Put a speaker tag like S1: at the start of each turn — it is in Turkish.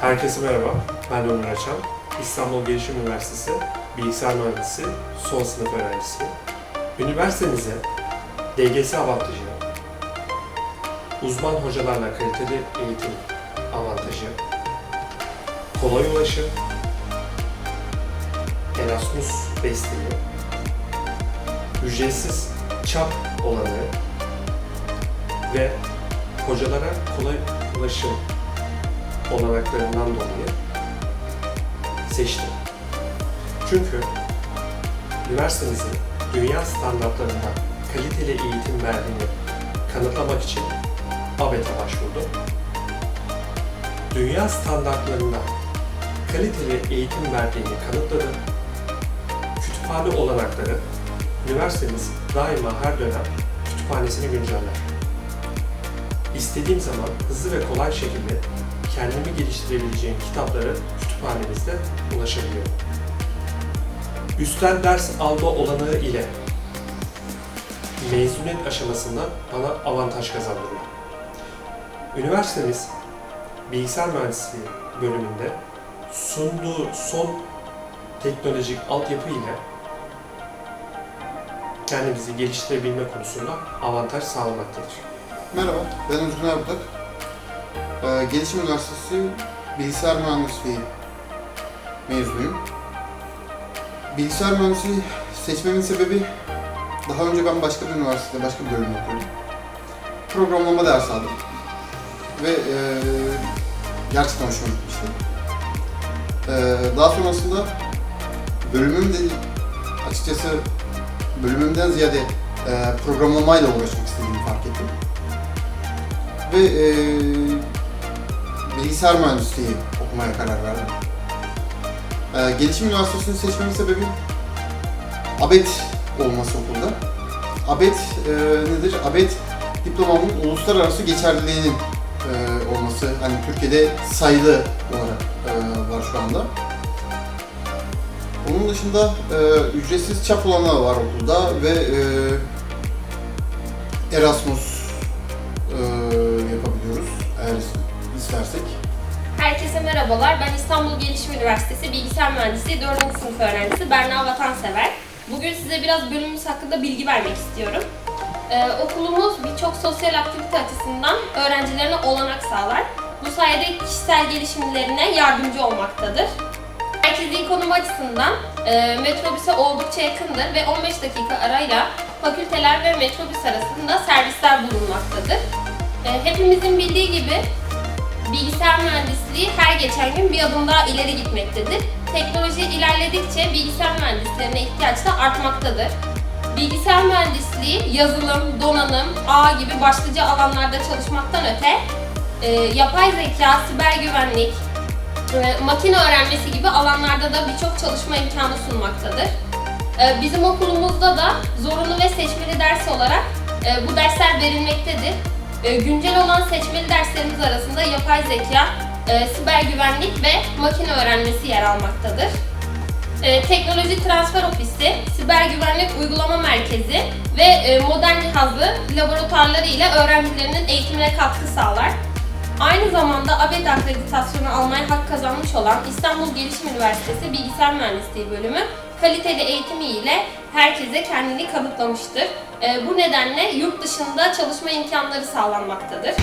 S1: Herkese merhaba, ben Ömür Açan. İstanbul Gelişim Üniversitesi Bilgisayar Mühendisi son sınıf öğrencisiyim. Üniversitemize DGS avantajı, uzman hocalarla kaliteli eğitim avantajı, kolay ulaşım, Erasmus desteği, ücretsiz çap olanağı ve hocalara kolay ulaşım olanaklarından dolayı seçtim. Çünkü üniversitemizin dünya standartlarında kaliteli eğitim verdiğini kanıtlamak için ABET'e başvurdum. Dünya standartlarında kaliteli eğitim verdiğini kanıtladı. Kütüphane olanakları üniversitemiz daima her dönem kütüphanesini günceller. İstediğim zaman hızlı ve kolay şekilde kendimi geliştirebileceğim kitapları kütüphanemizde ulaşabiliyorum. Üstten ders alma olanağı ile mezuniyet aşamasında bana avantaj kazandırıyor. Üniversitemiz bilgisayar mühendisliği bölümünde sunduğu son teknolojik altyapı ile kendimizi geliştirebilme konusunda avantaj sağlamaktadır.
S2: Merhaba, ben Özgün Erbudak. Ee, Gelişim Üniversitesi Bilgisayar Mühendisliği mezunuyum. Bilgisayar mühendisliği seçmemin sebebi daha önce ben başka bir üniversitede, başka bir bölüm okuyordum. Programlama dersi aldım. Ve e, gerçekten hoşuma gitmişti. E, daha sonrasında bölümüm de açıkçası bölümümden ziyade e, programlamayla uğraşmak ettim ve e, bilgisayar mühendisliği okumaya karar verdim. E, Gelişim Üniversitesi'ni seçmemin sebebi ABET olması okulda. ABET e, nedir? ABET diplomamın uluslararası geçerliliğinin e, olması, hani Türkiye'de sayılı olarak e, var şu anda. Onun dışında e, ücretsiz çap olanağı var okulda ve e, Erasmus e, istersek.
S3: Herkese merhabalar. Ben İstanbul Gelişim Üniversitesi Bilgisayar Mühendisliği 4. sınıf öğrencisi Berna Vatansever. Bugün size biraz bölümümüz hakkında bilgi vermek istiyorum. Ee, okulumuz birçok sosyal aktivite açısından öğrencilerine olanak sağlar. Bu sayede kişisel gelişimlerine yardımcı olmaktadır. Merkezi konum açısından e, metrobüse oldukça yakındır ve 15 dakika arayla fakülteler ve metrobüs arasında servisler bulunmaktadır. E, hepimizin bildiği gibi Bilgisayar mühendisliği her geçen gün bir adım daha ileri gitmektedir. Teknoloji ilerledikçe bilgisayar mühendislerine ihtiyaç da artmaktadır. Bilgisayar mühendisliği yazılım, donanım, ağ gibi başlıca alanlarda çalışmaktan öte e, yapay zeka, siber güvenlik, e, makine öğrenmesi gibi alanlarda da birçok çalışma imkanı sunmaktadır. E, bizim okulumuzda da zorunlu ve seçmeli ders olarak e, bu dersler verilmektedir. E, güncel olan seçmeli derslerimiz arasında yapay zeka, e, siber güvenlik ve makine öğrenmesi yer almaktadır. E, Teknoloji Transfer Ofisi, Siber Güvenlik Uygulama Merkezi ve e, modern cihazlı laboratuvarları ile öğrencilerinin eğitimine katkı sağlar. Aynı zamanda ABET akreditasyonu almaya hak kazanmış olan İstanbul Gelişim Üniversitesi Bilgisayar Mühendisliği bölümü kaliteli eğitimi ile herkese kendini kanıtlamıştır. E, bu nedenle yurt dışında çalışma imkanları sağlanmaktadır.